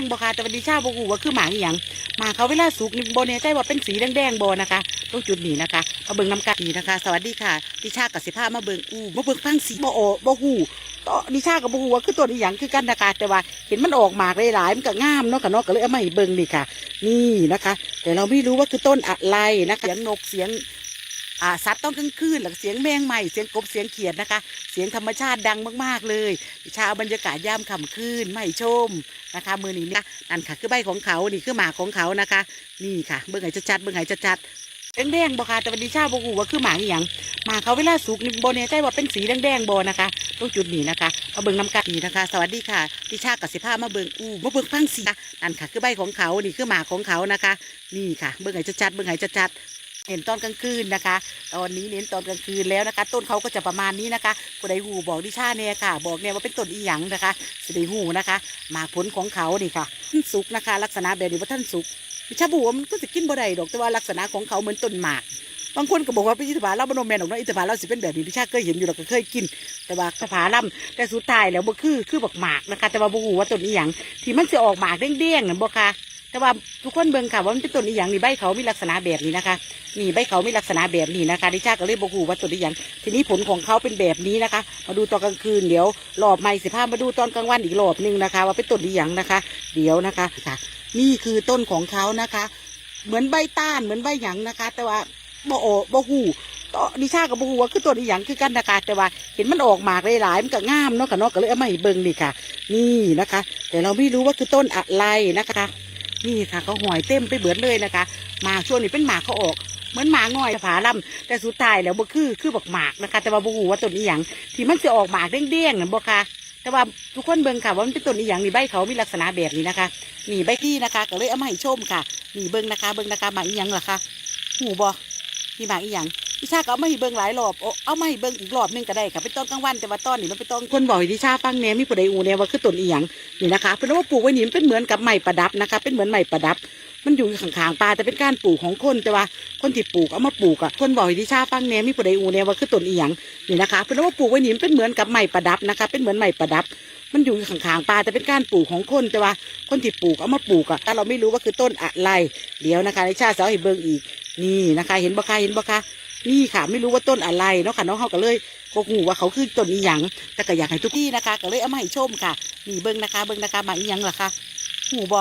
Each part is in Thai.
งบ่ค่ะแต่วันดิชาบ่ฮู้ว่าคือหมากอีหยังหมากเขาเวลาสุกนี่บ่แน่ใจว่าเป็นสีแดงๆบ่นะคะตรงจุดนี้นะคะมาเบิ่งน้ำกันนี่นะคะ สวัสดีค่ะดิชากับสิพามาเบิ่งอู้มาเบิ่งฟังสีบ่โอบ่ฮู้ต่อดิชากับบ่ฮู้ว่าคือตัวอีหยังคือกันนะคะแต่ว่าเห็นมันออกหมากหลายๆมันก็งามเนาะค่ะเนาะก็เลยเอามาให้เบิ่งนี่ค่ะ นี่นะคะ แต่เราไม่รู้ว่าคือต้นอะไรนะคะเสียงนกเสียง สัตว์ต้องกลางคืนหรือเสียงแมงใหม่เสียงกบเสียงเขียดนะคะ เสียงธรรมชาติดังมากๆเลยชาวบรรยากาศยามค่ำคืนไม่ชมนะคะมือนี้นี่ยนั่นค่ะคือใบของเขานี่คือหมากของเขานะคะ นี่ค่ะเบื้องไหนชัดๆเบื้องไหนชัดแดงๆบ่ค่ะแต่วันนี้ชาวบ่ฮู้ว่าคือหมากอีหยังหมากเขาเวลาสุกนี่บ่แน่ใจว่าเป็นสีแดงๆบ่นะคะตรงจุดนี้นะคะมาเบิ่งน้ำกันนี่นะคะ สวัสดีค่ะดิชากับสิพามาเบิ่งอู้มาเบิ่งฟังสีนั่นค่ะ คือใบของเขานี่คือหมากของเขานะคะ นี่ค่ะ เบื้องไหนชัดๆเบื้องไหนชัดๆ เห็นตอนกลางคืนนะคะ ตอนนี้เน้นตอนกลางคืนแล้วนะคะ ต้นเขาก็จะประมาณนี้นะคะผู้ใดหูบอกดิชาเนี่ยค่ะ บอกเนี่ยว่าเป็นต้นอีหยังนะคะสิไดหูนะคะหมากผลของเขานี่ค่ะท่านสุกนะคะ ลักษณะแบบนี้ว่าท่านสุกดิชาบัวามันก็จะกินบ่ได้ดอกแต่ว่าลักษณะของเขาเหมือนต้นหมากบางคนก็บอกว่าเป็นอิทธิพาลัมบโนแมนของน้องอิทธิพาลัมสิเป็นแบบนี้ดิชาเคยเห็นอยู่เราก็เคยกิน แต่ว่าสภาลัมแต่สุดท้ายแล้วบ่คือคือบักหมากนะคะ แต่ว่าบ่ฮู้ว่าต้นอีหยังที่มันจะออกหมากแดงๆนั่นบ่ค่ะ แต่ว่าทุกคนเบิ่งค่ะว่ามันเป็นต้นอีหยังนี่ใบเขามีลักษณะแบบนี้นะคะนี่ใบเขามีลักษณะแบบนี้นะคะดิชาก็เลยบอกฮูว่าต้นอีหยังทีนี้ผลของเขาเป็นแบบนี้นะคะ มาดูตอนกลางคืนเดี๋ยวรอบใหม่สิพามาดูตอนกลางวันอีกรอบหนึงนะคะ ว่าเป็นต้นอีหยังนะคะ เดี๋ยวนะคะค่ะ นี่คือต้นของเขานะคะ เหมือนใบต้านเหมือนใบหยังนะคะ แต่ว่าบ่โอบ่ฮูต่อดิชากับบ่ฮูว่าคือต้นอีหยังคือกันนะคะแต่ว่าเห็นมันออกหมากหลายๆมันก็งามเนาะค่ะเนาะก็เลยเอามาให้เบิ่งนี่ค่ะ นี่นะคะ แต่เราไม่รู้ว่าคือต้นอะไรนะคะ นี่ค่ะเขาหอยเต็มไปเบิดเลยนะคะหมากช่วงนี้เป็นหมากเขาออกเหมือนหมาง่อยผาลำแต่สุดท้ายแล้วบ่คือคือบักหมากนะคะ แต่ว่าบ่ฮู้ว่าต้นอีหยังที่มันจะออกหมากแดงๆน่ะบ่ค่ะแต่ว่าทุกคนเบิ่งค่ะว่ามันเป็นต้นอีหยังนี่ใบเขามีลักษณะแบบนี้นะคะนี่ใบที่นะคะ ก็เลยเอามาให้ชมค่ะนี่เบิ่งนะคะ เบิ่งนะคะหมากอีหยังล่ะคะหูบ่นี่หมากอีหยัง ดิชาก็เอามาให้เบิ่งหลายรอบโอ้เอามาให้เบิ่งอีกรอบนึงก็ได้ค่ะเป็นต้นกลางวันแต่ว่าต้นนี่มันเป็นต้นคนบอกให้ดิชาฟังแหน่มีผู้ใดอูแหน่ว่าคือต้นอีหยังนี่นะคะเพิ่นว่าปลูกไว้นี่มันเป็นเหมือนกับไม้ประดับนะคะ เป็นเหมือนไม้ประดับ มันอยู่ข้างๆป่าแต่เป็นการปลูกของคนแต่ว่าคนที่ปลูกเอามาปลูกอะคนบอกให้ดิชาฟังแหน่มีผู้ใดอูแหน่ว่าคือต้นอีหยังนี่นะคะเพิ่นว่าปลูกไว้นี่มันเป็นเหมือนกับไม้ประดับนะคะ เป็นเหมือนไม้ประดับมันอยู่ข้างๆป่าแต่เป็นการปลูกของคนแต่ว่าคนที่ปลูกเอามาปลูกอะแต่เราไม่รู้ว่าคือต้นอะไร เดี๋ยวนะคะในชาติสาวให้เบิ่งอีกนี่นะคะ เห็นบ่คะเห็นบ่คะ นี่ค่ะ ไม่รู้ว่าต้นอะไรเนาะค่ะน้องเขาก็เลยบอกหูว่าเขาคือต้นอีหยังแต่ก็อยากให้ทุกที่นะคะ ก็เลยเอามาให้ชมค่ะนี่เบิ่งนะคะ เบิ่งนะคะมาอีหยังล่ะคะหูบ่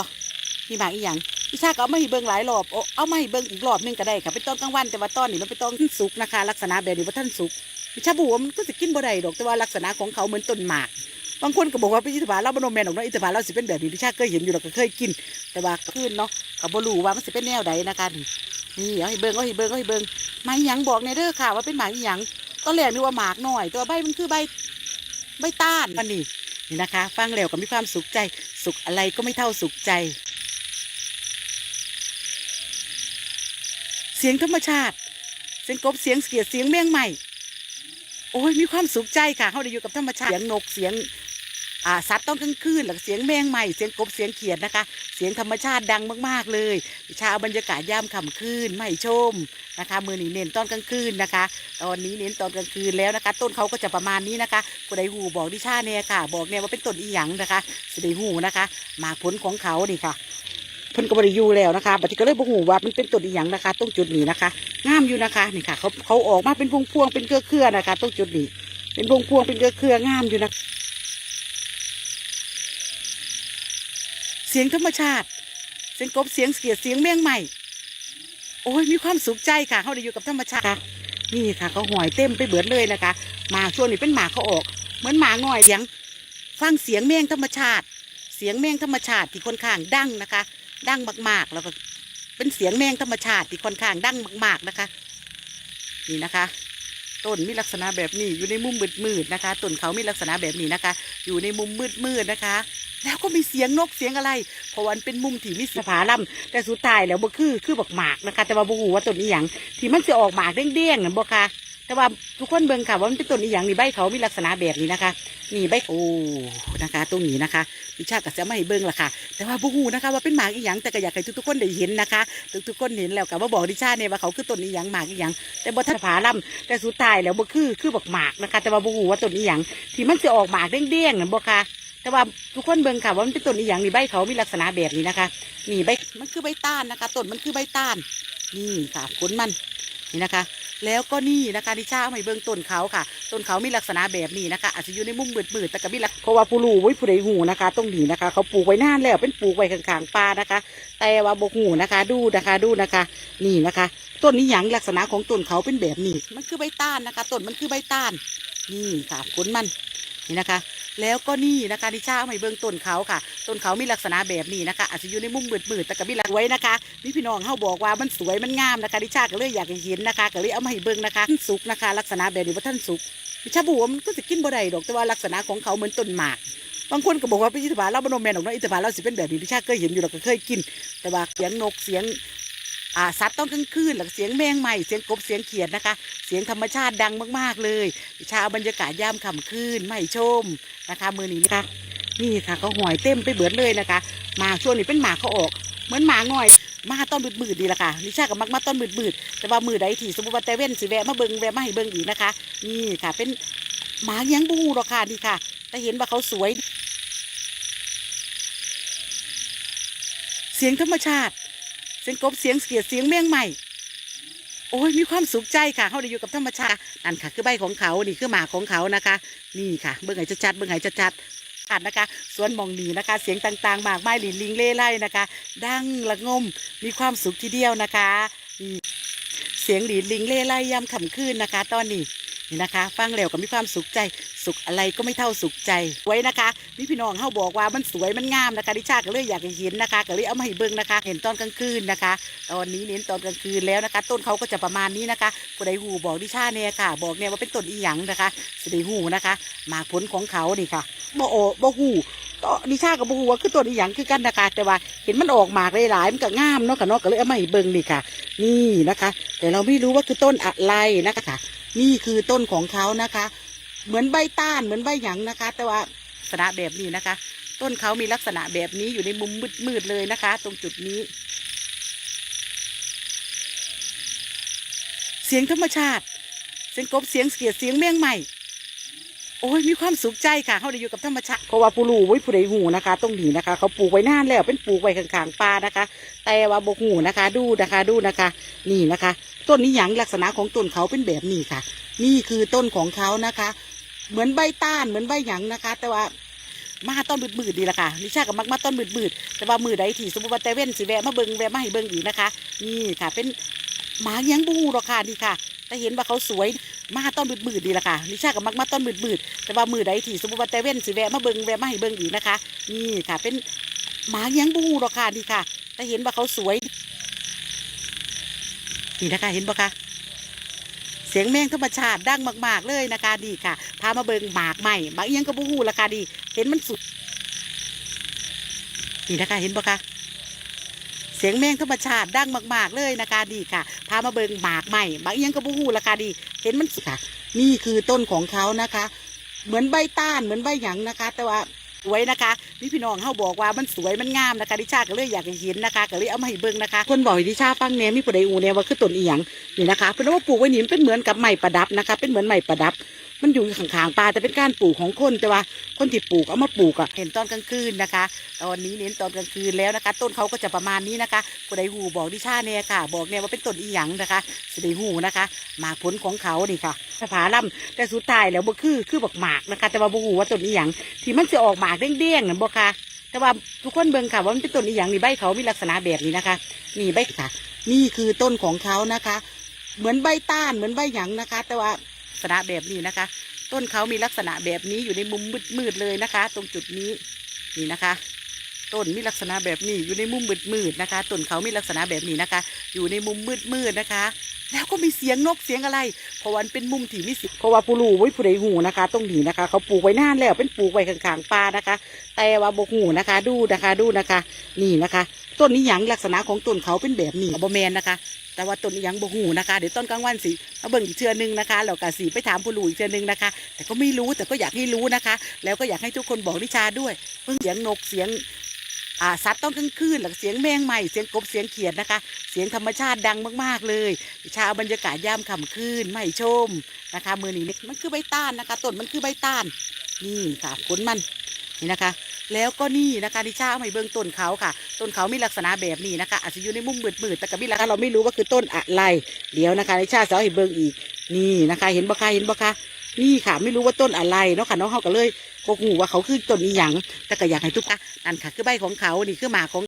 นี่มาอีหยังพี่ชาก็เอามาให้เบิ่งหลายรอบโอ้เอามาให้เบิ่งอีกรอบนึงก็ได้ค่ะเป็นต้นกลางวันแต่ว่าต้นนี่มันเป็นต้นสุกนะคะ ลักษณะแบบนี้ว่าท่านสุกพี่ชาบัวมันก็จะกินบ่ได้ดอกแต่ว่าลักษณะของเขาเหมือนต้นหมากบางคนก็บอกว่าเป็นอิทธิพาลัมบโนแมนของน้องอิทธิพาลัมสิเป็นแบบนี้ดิชาเคยเห็นอยู่เราก็เคยกิน แต่ว่าขึ้นเนาะกับบรูว่ามันสิเป็นแนวใดนะคะนี่นี่เอาให้เบิ้งเอาให้เบิ้งเอาให้เบิ้ง หมากหยังบอกในเด้อค่ะ ว่าเป็นหมากหยังตอนแรกนึกว่าหมากหน่อยต่ว่าใบมันคือใบใบต้านมันนี่นี่นะคะ ฟังแล้วก็มีความสุขใจ สุขอะไรก็ไม่เท่าสุขใจ เสียงธรรมชาติ เสียงกบเสียงเขียดเสียงแมงใหม่ โอ้ยมีความสุขใจค่ะเขาได้อยู่กับธรรมชาติเสียงนกเสียงอ่าสัตว์ต้องกลางคืนหรือเสียงแมงใหม่เสียงกบเสียงเขียดนะคะ เสียงธรรมชาติดังมาก ๆ เลยชาวบรรยากาศยามค่ำคืนไม่ชมนะคะมือนี้เน้นตอนกลางคืนนะคะ ตอนนี้เน้นตอนกลางคืนแล้วนะคะ ต้นเขาก็จะประมาณนี้นะคะผู้ใดหูบอกดิชาเนี่ยค่ะ บอกเนี่ยว่าเป็นต้นอีหยังนะคะสิไดหูนะคะหมากผลของเขานี่ค่ะเพิ่นก็บริยูแล้วนะคะบัดนี้ก็เลยบ่ฮู้ว่ามันเป็นต้นอีหยังนะคะตรงจุดนี้นะคะงามอยู่นะคะนี่ค่ะเขาเขาออกมาเป็นพวงพวงเป็นเครือเครือนะคะตรงจุดนี้เป็นพวงพวงเป็นเครือเครืองามอยู่นะ สียงธรรมชาติ เสียงกบเสียงเขียดเสียงแมงใหม่ โอ้ยมีความสุขใจค่ะเขาได้อยู่กับธรรมชาตินี่ค่ะเขาหอยเต็มไปเบิดเลยนะคะหมาช่วงนี้เป็นหมาเขาออก เหมือนหมาง่อยเสียงฟังเสียงแมงธรรมชาติ เสียงแมงธรรมชาติที่ค่อนข้างดังนะคะ ดังมากๆแล้วก็เป็นเสียงแมงธรรมชาติที่ค่อนข้างดังมากๆนะคะ นี่นะคะ ต้นมีลักษณะแบบนี้อยู่ในมุมมืดๆนะคะต้นเขามีลักษณะแบบนี้นะคะ อยู่ในมุมมืดๆนะคะ แล้วก็มีเสียงนกเสียงอะไร เพราะวันเป็นมุมที่มีสภาลัมแต่สุดท้ายแล้วบ่คือคือบักหมากนะคะ แต่ว่าบ่ฮู้ว่าต้นอีหยังที่มันจะออกหมากแดงๆนั่นบ่ค่ะแต่ว่าทุกคนเบิ่งค่ะว่ามันเป็นต้นอีหยังนี่ใบเขามีลักษณะแบบนี้นะคะนี่ใบโอ้นะคะ ตรงนี้นะคะวิชาก็จะไม่เบิ่งละค่ะ แต่ว่าบ่ฮู้นะคะ ว่าเป็นหมากอีหยังแต่ก็อยากให้ทุกๆคนได้เห็นนะคะทุกๆคนเห็นแล้วก็มาบอกดิชาเนี่ยว่าเขาคือต้นอีหยังหมากอีหยังแต่บ่ทันผาล่ำแต่สุดท้ายแล้วบ่คือคือบักหมากนะคะ แต่ว่าบ่ฮู้ว่าต้นอีหยังที่มันจะออกหมากแดงๆนั่นบ่ค่ะ แต่ว่าทุกคนเบิ่งค่ะว่ามันเป็นต้นอีหยังนี่ใบเขามีลักษณะแบบนี้นะคะนี่ใบมันคือใบต้านนะคะต้นมันคือใบต้านนี่ค่ะผลมันนี่นะคะ แล้วก็นี่นะคะดิชาเอามาให้เบิ่งต้นเขาค่ะต้นเขามีลักษณะแบบนี้นะคะ อาจจะอยู่ในมุมมืดๆแต่ก็มีลักเพราะว่าผู้รู้ไว้ผู้ใดหูนะคะตรงนี้นะคะ เขาปลูกไว้นานแล้วเป็นปลูกไว้ข้างๆป่านะคะ แต่ว่าบกหูนะคะดูนะคะดูนะคะ นี่นะคะ ต้นนี้หยังลักษณะของต้นเขาเป็นแบบนี้ มันคือใบต้านนะคะต้นมันคือใบต้านนี่ค่ะผลมันนี่นะคะ แล้วก็นี่นะคะดิชาเอามาให้เบิ่งต้นเขาค่ะ ต้นเขามีลักษณะแบบนี้นะคะ อาจจะอยู่ในมุมมืดๆแต่ก็มีลักไว้นะคะนี่พี่น้องเขาบอกว่ามันสวยมันงามนะคะดิชาก็เลยอยากเห็นนะคะก็เลยเอามาให้เบิ่งนะคะท่านสุกนะคะ ลักษณะแบบนี้ว่าท่านสุกดิชาบอกว่ามันก็จะกินบ่ได้ดอกแต่ว่าลักษณะของเขาเหมือนต้นหมากบางคนก็บอกว่าเป็นอิทธิบาลเราบโนแมนดอกเนาะอิทธิบาลเราสิเป็นแบบนี้ดิชาเคยเห็นอยู่เราก็เคยกิน แต่ว่าเสียงนกเสียง สัตว์ต้องกลางคืนแล้วก็เสียงแมงใหม่เสียงกบเสียงเขียดนะคะ เสียงธรรมชาติดังมาก ๆ เลยชาเอาบรรยากาศยามค่ำคืนไม่ชมนะคะมือนี้นะคะ นี่ค่ะเขาหอยเต็มไปเบิดเลยนะคะหมาช่วงนี้เป็นหมาเขาออก เหมือนหมาง่อยมาต้นมืดๆดีละค่ะนิชากับมักมาต้นมืดๆแต่ว่ามือใดที่สมมติว่าแต่เว้นสิแวะมาเบิงแวะมาให้เบิงอีกนะคะ นี่ค่ะเป็นหมาเงี้ยงบูหรอกค่ะนี่ค่ะแต่เห็นว่าเขาสวย เสียงธรรมชาติ สียงกบเสียงเสียดเสียงแมงใหม่โอ้ยมีความสุขใจค่ะเขาได้อยู่กับธรรมชาตินั่นค่ะ คือใบของเขานี่คือหมากของเขานะคะ นี่ค่ะ เบื้องไหนชัดเบื้องไหนชัดๆกันนะคะสวนมองหนีนะคะ เสียงต่างๆ มากมายหลินลิงเล่ไล่นะคะ ดังละงมมีความสุขทีเดียวนะคะ เสียงหลินลิงเล่ไล่ยามค่ำคืนนะคะ ตอนนี้ นี่นะคะ ฟังแล้วก็มีความสุขใจ สุขอะไรก็ไม่เท่าสุขใจ ไว้นะคะนี่พี่น้องเขาบอกว่ามันสวยมันงามนะคะดิชาก็เลยอยากเห็นนะคะก็เลยเอามาให้เบิ่งนะคะ เห็นตอนกลางคืนนะคะ ตอนนี้เน้นตอนกลางคืนแล้วนะคะ ต้นเขาก็จะประมาณนี้นะคะผู้ใดหูบอกดิชาเนี่ยค่ะ บอกเนี่ยว่าเป็นต้นอีหยังนะคะสได้หูนะคะหมากผลของเขานี่ค่ะบ่โอบ่หู ต่อดิชากับบ่หูว่าคือต้นอีหยังคือกันนะคะแต่ว่าเห็นมันออกหมากหลายๆมันก็งามเนาะค่ะเนาะก็เลยเอามาให้เบิ่งนี่ค่ะ นี่นะคะ แต่เราไม่รู้ว่าคือต้นอะไรนะคะนี่คือต้นของเขานะคะ เหมือนใบต้านเหมือนใบหยังนะคะ แต่ว่าลักษณะแบบนี้นะคะ ต้นเขามีลักษณะแบบนี้อยู่ในมุมมืดๆเลยนะคะ ตรงจุดนี้ เสียงธรรมชาติ เสียงกบเสียงเขียดเสียงแมงใหม่ อ้ยมีความสุขใจค่ะเขาได้อยู่กับธรรมชาติเพราะว่าผู้รู้ไว้ผู้ใดหูนะคะตรงนี้นะคะ เขาปลูกไว้นานแล้วเป็นปลูกไว้ข้างๆป่านะคะ แต่ว่าบกหูนะคะ ดูนะคะดูนะคะ นี่นะคะ ต้นนี้หยังลักษณะของต้นเขาเป็นแบบนี้ค่ะ นี่คือต้นของเขานะคะ เหมือนใบต้านเหมือนใบหยังนะคะ แต่ว่ามาต้นมืดๆดีละค่ะนิชากับมักมาต้นมืดๆแต่ว่ามือใดที่สมมติว่าแต่เว้นสิแวะมาเบิงแวะมาให้เบิงอีกนะคะ นี่ค่ะเป็นหมายังบูหรอกค่ะนี่ค่ะ แต่เห็นว่าเขาสวย มาต้นมืดๆดีละค่ะนิชากับมักมาต้นมืดๆแต่ว่ามือใดที่สมมติว่าแต่เว้นสิแวะมาเบิงแวะมาให้เบิงอีกนะคะ นี่ค่ะเป็นหมายังบูหรอกค่ะนี่ค่ะแต่เห็นว่าเขาสวย นี่นะคะเห็นปะคะเสียงแมงธรรมชาติดังมาก ๆ เลยนะคะดีค่ะ พามาเบิงหมากใหม่หมากเอียงกระบูฮูราคาดี เห็นมันสุด นี่นะคะเห็นปะคะ เสียงแมงธรรมชาติดังมากๆเลยนะคะดีค่ะ พามาเบิงหมากใหม่บางยังกระบูหูราคาดี เห็นมันสุดค่ะ นี่คือต้นของเขานะคะ เหมือนใบต้านเหมือนใบหยังนะคะ แต่ว่า วยนะคะนี่พี่น้องเขาบอกว่ามันสวยมันงามนะคะดิชาก็เลยอยากให้เห็นนะคะก็เลยเอามาให้เบิ่งนะคะ คนบอกดิชาฟังแน่มีผู้ใดอูแน่ว่าคือต้นเอียงนี่นะคะเพิ่นว่าปลูกไว้นี่มันเป็นเหมือนกับไม้ประดับนะคะ เป็นเหมือนไม้ประดับ มันอยู่ข้างๆป่าแต่เป็นการปลูกของคนแต่ว่าคนที่ปลูกเอามาปลูกอะเห็นตอนกลางคืนนะคะ ตอนนี้เน้นตอนกลางคืนแล้วนะคะ ต้นเขาก็จะประมาณนี้นะคะผู้ใดหูบอกดิชาเนี่ยค่ะ บอกเนี่ยว่าเป็นต้นอีหยังนะคะสิได้หูนะคะหมากผลของเขานี่ค่ะสผาล่ำแต่สุดท้ายแล้วบ่คือคือบักหมากนะคะ แต่ว่าบ่หูว่าต้นอีหยังที่มันจะออกหมากเด้งๆนะบ่ค่ะ แต่ว่าทุกคนเบิ่งค่ะว่ามันเป็นต้นอีหยังนี่ใบเขามีลักษณะแบบนี้นะคะนี่ใบค่ะ นี่คือต้นของเขานะคะ เหมือนใบต้านเหมือนใบหยังนะคะ แต่ว่าลักษณะแบบนี้นะคะ ต้นเขามีลักษณะแบบนี้อยู่ในมุมมืดๆเลยนะคะ ตรงจุดนี้นี่นะคะ ต้นมีลักษณะแบบนี้อยู่ในมุมมืดๆนะคะต้นเขามีลักษณะแบบนี้นะคะ อยู่ในมุมมืดๆนะคะ แล้วก็มีเสียงนกเสียงอะไร เพราะวันเป็นมุมที่มีสิเพราะว่าผู้รู้ไว้ผู้ใดหูนะคะตรงหนีนะคะ เขาปลูกไว้นานแล้วเป็นปลูกไว้ข้างๆป่านะคะ แต่ว่าบกหูนะคะ ดูนะคะดูนะคะ นี่นะคะต้นนี้หยังลักษณะของต้นเขาเป็นแบบนี้บแมนนะคะแต่ว่าต้นนี้หยังบกหูนะคะเดี๋ยวต้นกลางวันสิมาเบิ่งอีกเชือนึงนะคะแล้วก็สีไปถามผู้รู้อีกเชือนึงนะคะ แต่ก็ไม่รู้แต่ก็อยากให้รู้นะคะ แล้วก็อยากให้ทุกคนบอกนิชาด้วยเพิ่งเสียงนกเสียง สัตว์ต้องกลางคืนหรือเสียงแมงใหม่เสียงกบเสียงเขียดนะคะ เสียงธรรมชาติดังมากๆเลยนิชาเอาบรรยากาศยามค่ำคืนไม่ชมนะคะมือนี้มันคือใบต้านนะคะต้นมันคือใบต้าน นี่ค่ะผลมันนี่นะคะ แล้วก็นี่นะคะดิชาเอามาให้เบิ่งต้นเขาค่ะ ต้นเขามีลักษณะแบบนี้นะคะ อาจจะอยู่ในมุมมืดๆแต่ก็มีลักษณะเราไม่รู้ว่าคือต้นอะไร เดี๋ยวนะคะดิชาจะเอาให้เบิ่งอีกนี่นะคะ เห็นบ่คะเห็นบ่คะ นี่ค่ะ ไม่รู้ว่าต้นอะไรเนาะค่ะน้องเขาก็เลยก็หูว่าเขาคือต้นอีหยังแต่ก็อยากให้ทุกท่านนั่นค่ะ คือใบของเขานี่คือหมาของ